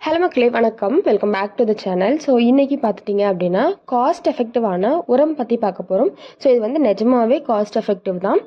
Hello மக்களே வணக்கம். Welcome back to the channel so இன்றைக்கி பார்த்துட்டிங்க அப்படின்னா காஸ்ட் எஃபெக்டிவான உரம் பற்றி பார்க்க போகிறோம் ஸோ இது வந்து நிஜமாகவே காஸ்ட் எஃபெக்டிவ் தான்.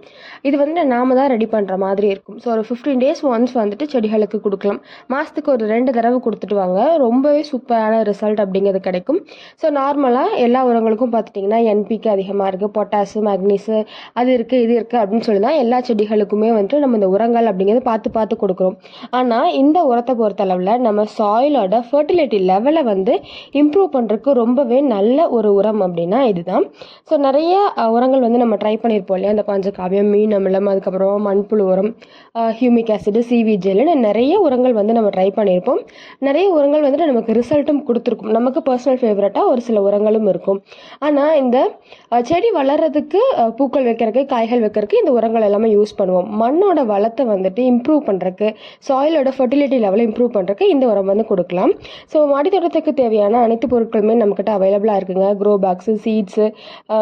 இது வந்து நாம தான் ரெடி பண்ணுற மாதிரி இருக்கும். ஸோ ஒரு ஃபிஃப்டீன் டேஸ் ஒன்ஸ் வந்துட்டு செடிகளுக்கு கொடுக்கலாம். மாதத்துக்கு ஒரு ரெண்டு தடவை கொடுத்துட்டு வாங்க. ரொம்பவே சூப்பரான ரிசல்ட் அப்படிங்கிறது கிடைக்கும். ஸோ நார்மலாக எல்லா உரங்களுக்கும் பார்த்துட்டிங்கன்னா என்பிக்கு அதிகமாக இருக்குது பொட்டாசு மேக்னீஸு அது இருக்குது இது இருக்குது அப்படின்னு சொல்லி தான் எல்லா செடிகளுக்குமே வந்துட்டு நம்ம இந்த உரங்கள் அப்படிங்கிறது பார்த்து பார்த்து கொடுக்குறோம். ஆனால் இந்த உரத்தை பொறுத்தளவில் நம்ம சாயிலோட ஃபர்டிலிட்டி லெவலை வந்து இம்ப்ரூவ் பண்ணுறதுக்கு ரொம்பவே நல்ல ஒரு உரம் அப்படின்னா இதுதான். ஸோ நிறைய உரங்கள் வந்து நம்ம ட்ரை பண்ணியிருப்போம் இல்லையா? அந்த பஞ்சகாவியம் மீன் அமிலம் அதுக்கப்புறம் மண்புழு உரம் ஹியூமிக் ஆசிடு சிவிஜெல்னு நிறைய உரங்கள் வந்து நம்ம ட்ரை பண்ணியிருப்போம் நிறைய உரங்கள் வந்துட்டு நமக்கு ரிசல்ட்டும் கொடுத்துருக்கும். நமக்கு பர்சனல் ஃபேவரட்டாக ஒரு சில உரங்களும் இருக்கும். ஆனால் இந்த செடி வளர்கிறதுக்கு பூக்கள் வைக்கிறதுக்கு காய்கள் வைக்கிறதுக்கு இந்த உரங்கள் எல்லாமே யூஸ் பண்ணுவோம். மண்ணோட வளத்தை வந்துட்டு இம்ப்ரூவ் பண்ணுறதுக்கு சாயிலோட ஃபர்டிலிட்டி லெவலை இம்ப்ரூவ் பண்ணுறதுக்கு இந்த உரம் வந்து கொடுக்கலாம். ஸோ மாடித்தோட்டத்துக்கு தேவையான அனைத்து பொருட்களுமே நம்மக்கிட்ட அவைலபிளாக இருக்குங்க. க்ரோ பாக்ஸு சீட்ஸு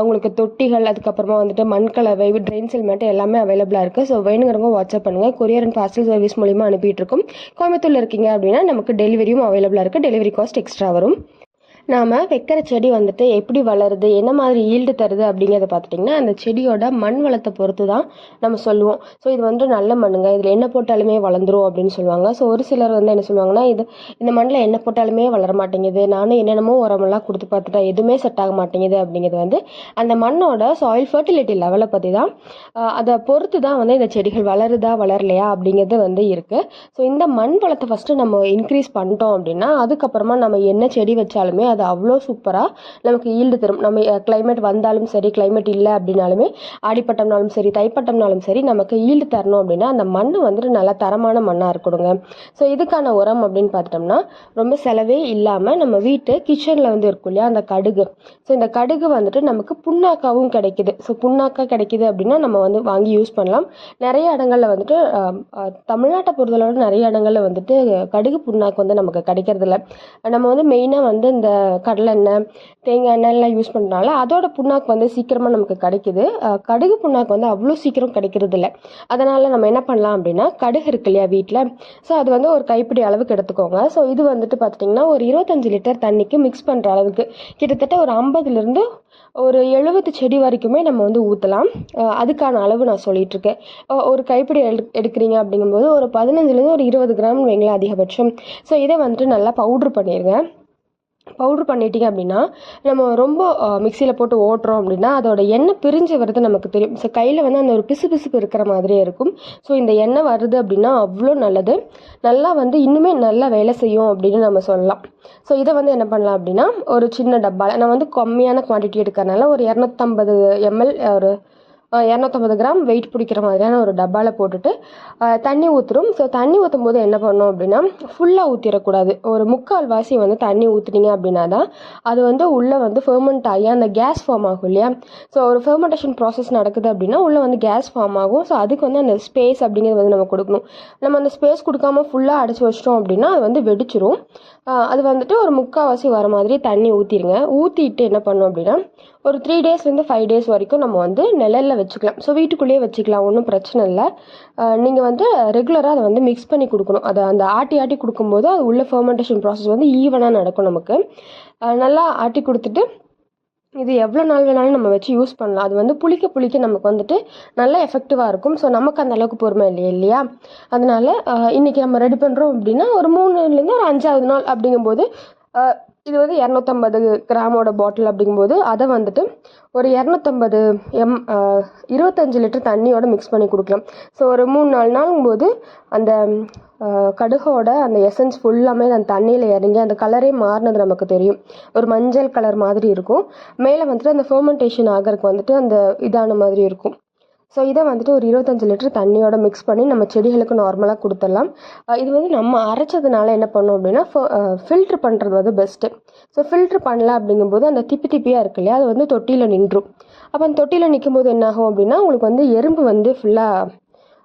உங்களுக்கு தொட்டிகள் அதுக்கப்புறமா வந்துட்டு மண்கலவை ட்ரெயின் செல்மெண்ட் எல்லாமே அவைலபிளாக இருக்குது ஸோ வேணுங்கிறவங்க வாட்ஸ்அப் பண்ணுங்கள் கொரியர் அண்ட் பார்சல் சர்வீஸ் மூலிமா அனுப்பிட்டு இருக்கோம். கோயம்புத்தூரில் இருக்கீங்க அப்படின்னா நமக்கு டெலிவரியும் அவைலபிளாக இருக்குது டெலிவரி காஸ்ட் எக்ஸ்ட்ரா வரும். நாம் வைக்கிற செடி வந்துட்டு எப்படி வளருது என்ன மாதிரி ஈல்டு தருது அப்படிங்கிறத பார்த்துட்டிங்கன்னா அந்த செடியோட மண் வளத்தை பொறுத்து தான் நம்ம சொல்லுவோம். ஸோ இது வந்து நல்ல மண்ணுங்க. இதில் என்ன போட்டாலுமே வளர்ந்துரும் அப்படின்னு சொல்லுவாங்க. ஸோ ஒரு சிலர் வந்து என்ன சொல்லுவாங்கன்னா இது இந்த மண்ணில் என்ன போட்டாலுமே வளர மாட்டேங்குது. நானும் என்னென்னமோ உரமெல்லாம் கொடுத்து பார்த்துட்டா எதுவுமே செட் ஆக மாட்டேங்குது அப்படிங்கிறது வந்து அந்த மண்ணோட சாயில் ஃபர்டிலிட்டி லெவலை பற்றி தான் அதை பொறுத்து தான் வந்து இந்த செடிகள் வளருதா வளரலையா அப்படிங்கிறது வந்து இருக்குது ஸோ இந்த மண் வளத்தை ஃபஸ்ட்டு நம்ம இன்க்ரீஸ் பண்ணிட்டோம் அப்படின்னா அதுக்கப்புறமா நம்ம என்ன செடி வச்சாலுமே அது அது அவ்வளோ சூப்பராக நமக்கு ஈல்டு தரும். நம்ம கிளைமேட் வந்தாலும் சரி கிளைமேட் இல்லை அப்படின்னாலுமே ஆடிப்பட்டம்னாலும் சரி தைப்பட்டம்னாலும் சரி நமக்கு ஈல்டு தரணும் அப்படின்னா அந்த மண் வந்துட்டு நல்லா தரமான மண்ணாக இருக்கணுங்க. ஸோ இதுக்கான உரம் அப்படின்னு பார்த்துட்டோம்னா ரொம்ப செலவே இல்லாமல் நம்ம வீட்டு கிச்சனில் வந்து இருக்கும் இல்லையா அந்த கடுகு. ஸோ இந்த கடுகு வந்துட்டு நமக்கு புண்ணாக்காவும் கிடைக்குது. ஸோ புண்ணாக்கா கிடைக்குது அப்படின்னா நம்ம வந்து வாங்கி யூஸ் பண்ணலாம். நிறைய இடங்களில் வந்துட்டு தமிழ்நாட்டை பொறுத்தளவு நிறைய இடங்களில் வந்துட்டு கடுகு புண்ணாக்கு வந்து நமக்கு கிடைக்கிறதில்ல. நம்ம வந்து மெயினாக வந்து இந்த கடலெண்ணெய் தேங்காய் எண்ணெய்லாம் யூஸ் பண்ணுறனால அதோட புண்ணாக்கு வந்து சீக்கிரமாக நமக்கு கிடைக்குது. கடுகு புண்ணாக்கு வந்து அவ்வளோ சீக்கிரம் கிடைக்கிறது இல்லை அதனால் நம்ம என்ன பண்ணலாம் அப்படின்னா கடுகு இருக்கு இல்லையா வீட்டில் ஸோ அது வந்து ஒரு கைப்பிடி அளவுக்கு எடுத்துக்கோங்க. ஸோ இது வந்துட்டு பார்த்துட்டிங்கன்னா ஒரு இருபத்தஞ்சு லிட்டர் தண்ணிக்கு மிக்ஸ் பண்ணுற அளவுக்கு. கிட்டத்தட்ட ஒரு ஐம்பதுலேருந்து ஒரு எழுபது செடி வரைக்குமே நம்ம வந்து ஊற்றலாம் அதுக்கான அளவு நான் சொல்லிகிட்ருக்கேன் இருக்கேன் ஒரு கைப்பிடி எடு எடுக்கிறீங்க அப்படிங்கும்போது ஒரு பதினஞ்சுலேருந்து ஒரு இருபது கிராம் வைங்களேன் அதிகபட்சம். ஸோ இதை வந்துட்டு நல்லா பவுட்ரு பண்ணிடுங்க பவுட்ரு பண்ணிட்டீங்க அப்படின்னா நம்ம ரொம்ப மிக்சியில் போட்டு ஓட்டுறோம் அப்படின்னா அதோட எண்ணெய் பிரிஞ்சு வருது நமக்கு தெரியும். ஸோ கையில் வந்து அந்த ஒரு பிசு பிசுப்பு இருக்கிற மாதிரியே இருக்கும். ஸோ இந்த எண்ணெய் வருது அப்படின்னா அவ்வளோ நல்லது. நல்லா வந்து இன்னுமே நல்லா வேலை செய்யும் அப்படின்னு நம்ம சொல்லலாம். ஸோ இதை வந்து என்ன பண்ணலாம் அப்படின்னா ஒரு சின்ன டப்பாவில் நான் வந்து கம்மியான குவான்டிட்டி எடுக்கிறனால ஒரு இரநூத்தம்பது எம்எல் ஒரு இரநூத்தம்பது கிராம் வெயிட் பிடிக்கிற மாதிரியான ஒரு டப்பாவில் போட்டுட்டு தண்ணி ஊற்றுறோம் ஸோ தண்ணி ஊற்றும் போது என்ன பண்ணோம் அப்படின்னா ஃபுல்லாக ஊற்றிடக்கூடாது ஒரு முக்கால் வாசி வந்து தண்ணி ஊற்றுனீங்க அப்படின்னா தான் அது வந்து உள்ளே வந்து ஃபெர்மெண்ட் ஆகி அந்த கேஸ் ஃபார்ம் ஆகும் இல்லையா? ஸோ ஒரு ஃபெர்மெண்டேஷன் ப்ராசஸ் நடக்குது அப்படின்னா உள்ளே வந்து கேஸ் ஃபார்ம் ஆகும். ஸோ அதுக்கு வந்து அந்த ஸ்பேஸ் அப்படிங்கிறது வந்து நம்ம கொடுக்கணும். நம்ம அந்த ஸ்பேஸ் கொடுக்காம ஃபுல்லாக அடைச்சி வச்சிட்டோம் அப்படின்னா அது வந்து வெடிச்சிரும். அது வந்துட்டு ஒரு முக்கால்வாசி வர மாதிரி தண்ணி ஊற்றிடுங்க ஊற்றிட்டு என்ன பண்ணோம் அப்படின்னா ஒரு த்ரீ டேஸ்லேருந்து ஃபைவ் டேஸ் வரைக்கும் நம்ம வந்து நிழலில் வச்சுக்கலாம். ஸோ வீட்டுக்குள்ளேயே வச்சுக்கலாம். ஒன்றும் பிரச்சனை இல்லை. நீங்கள் வந்து ரெகுலராக அதை வந்து மிக்ஸ் பண்ணி கொடுக்கணும். அதை அந்த ஆட்டி ஆட்டி கொடுக்கும்போது அது உள்ள ஃபர்மெண்டேஷன் ப்ராசஸ் வந்து ஈவனாக நடக்கும் நமக்கு. நல்லா ஆட்டி கொடுத்துட்டு இது எவ்வளோ நாள் வேணாலும் நம்ம வச்சு யூஸ் பண்ணலாம். அது வந்து புளிக்க புளிக்க நமக்கு வந்துட்டு நல்ல எஃபெக்டிவாக இருக்கும். ஸோ நமக்கு அந்த அளவுக்கு பொறுமை இல்லையா இல்லையா? அதனால இன்றைக்கி இன்னைக்கு நம்ம ரெடி பண்ணுறோம் அப்படின்னா ஒரு மூணுலேருந்து ஒரு அஞ்சாவது நாள் அப்படிங்கும்போது இது வந்து இரநூத்தம்பது கிராமோட பாட்டில் அப்படிங்கும்போது அதை வந்துட்டு ஒரு இரநூத்தம்பது எம் இருபத்தஞ்சி இருபத்தஞ்சு லிட்டர் தண்ணியோட மிக்ஸ் பண்ணி கொடுக்கலாம். ஸோ ஒரு மூணு நாலு நாளுங்கும்போது அந்த கடுகோட அந்த எசன்ஸ் ஃபுல்லாமே அந்த தண்ணியில் இறங்கி அந்த கலரே மாறினது நமக்கு தெரியும். ஒரு மஞ்சள் கலர் மாதிரி இருக்கும். மேலே வந்துட்டு அந்த ஃபர்மெண்டேஷன் ஆகிறதுக்கு வந்துட்டு அந்த இதான மாதிரி இருக்கும். ஸோ இதை வந்துட்டு ஒரு இருபத்தஞ்சு லிட்டர் தண்ணியோட மிக்ஸ் பண்ணி நம்ம செடிகளுக்கு நார்மலாக கொடுத்துடலாம். இது வந்து நம்ம அரைச்சதுனால என்ன பண்ணோம் அப்படின்னா ஃபில்ட்ரு பண்ணுறது வந்து பெஸ்ட்டு ஸோ ஃபில்ட்ரு பண்ணல அப்படிங்கும்போது அந்த திப்பி திப்பியாக இருக்கு இல்லையா அது வந்து தொட்டியில் நின்றும். அப்போ அந்த தொட்டியில் நிற்கும் போது என்னாகும் அப்படின்னா உங்களுக்கு வந்து எறும்பு வந்து ஃபுல்லாக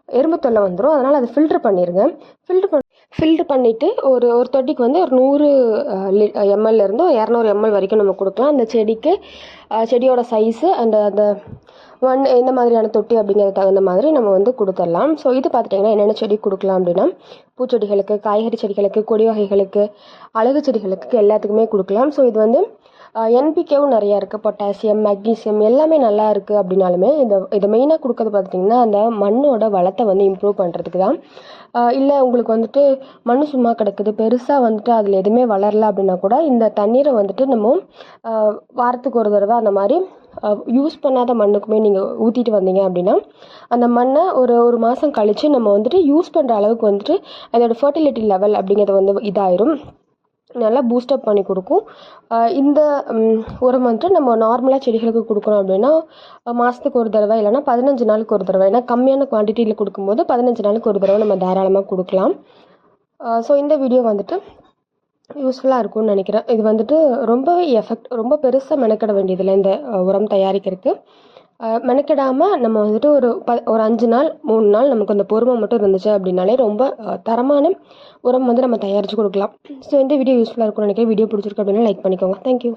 எறும்பு தொல்லை வந்துடும் அதனால் அதை ஃபில்ட்ரு பண்ணிடுங்க ஃபில்ட்ரு பண்ண ஃபில்ட்ரு பண்ணிவிட்டு ஒரு ஒரு தொட்டிக்கு வந்து ஒரு நூறு லி எம்எல்லேருந்து இரநூறு எம்எல் வரைக்கும் நம்ம கொடுக்கலாம். அந்த செடிக்கு செடியோட சைஸு அண்ட் அந்த மண் எந்த மாதிரியான தொட்டி அப்படிங்கிறது தகுந்த மாதிரி நம்ம வந்து கொடுத்துடலாம். ஸோ இது பார்த்துட்டிங்கன்னா என்னென்ன செடி கொடுக்கலாம் அப்படின்னா பூச்செடிகளுக்கு காய்கறி செடிகளுக்கு கொடி வகைகளுக்கு அழகு செடிகளுக்கு எல்லாத்துக்குமே கொடுக்கலாம். ஸோ இது வந்து என்பிகேவும் நிறையா இருக்குது பொட்டாசியம் மெக்னீசியம் எல்லாமே நல்லா இருக்குது அப்படின்னாலுமே இதை இதை மெயினாக கொடுக்கறது பார்த்திங்கன்னா அந்த மண்ணோட வளத்தை வந்து இம்ப்ரூவ் பண்ணுறதுக்கு தான். இல்லை உங்களுக்கு வந்துட்டு மண் சும்மா கிடக்குது. பெருசாக வந்துட்டு அதில் எதுவுமே வளரல அப்படின்னா கூட இந்த தண்ணீரை வந்துட்டு நம்ம வாரத்துக்கு ஒரு தடவை அந்த மாதிரி யூஸ் பண்ணாத மண்ணுக்குமே நீங்கள் ஊற்றிட்டு வந்தீங்க அப்படின்னா அந்த மண்ணை ஒரு ஒரு மாதம் கழித்து நம்ம வந்துட்டு யூஸ் பண்ணுற அளவுக்கு வந்துட்டு அதோடய ஃபர்டிலிட்டி லெவல் அப்படிங்கிறது வந்து இதாயிரும். நல்லா பூஸ்டப் பண்ணி கொடுக்கும். இந்த உரம் வந்துட்டு நம்ம நார்மலாக செடிகளுக்கு கொடுக்குறோம் அப்படின்னா மாதத்துக்கு ஒரு தடவை இல்லைனா பதினஞ்சு நாளுக்கு ஒரு தடவை. ஏன்னா கம்மியான குவான்டிட்டியில் கொடுக்கும்போது பதினஞ்சு நாளுக்கு ஒரு தடவை நம்ம தாராளமாக கொடுக்கலாம். ஸோ இந்த வீடியோ வந்துட்டு யூஸ்ஃபுல்லாக இருக்கும்னு நினைக்கிறேன். இது வந்துட்டு ரொம்பவே எஃபெக்ட் ரொம்ப பெருசாக மெனக்கிட வேண்டியதில்லை இந்த உரம் தயாரிக்கிறதுக்கு. மெனக்கிடாமல் நம்ம வந்துட்டு ஒரு ப ஒரு அஞ்சு நாள் மூணு நாள் நமக்கு அந்த பொறுமை மட்டும் இருந்துச்சு அப்படின்னாலே ரொம்ப தரமான உரம் வந்து நம்ம தயாரித்து கொடுக்கலாம். ஸோ இந்த வீடியோ யூஸ்ஃபுல்லாக இருக்கும்னு நினைக்கிறேன். வீடியோ பிடிச்சிருக்கு அப்படின்னா லைக் பண்ணிக்கோங்க. தேங்க்யூ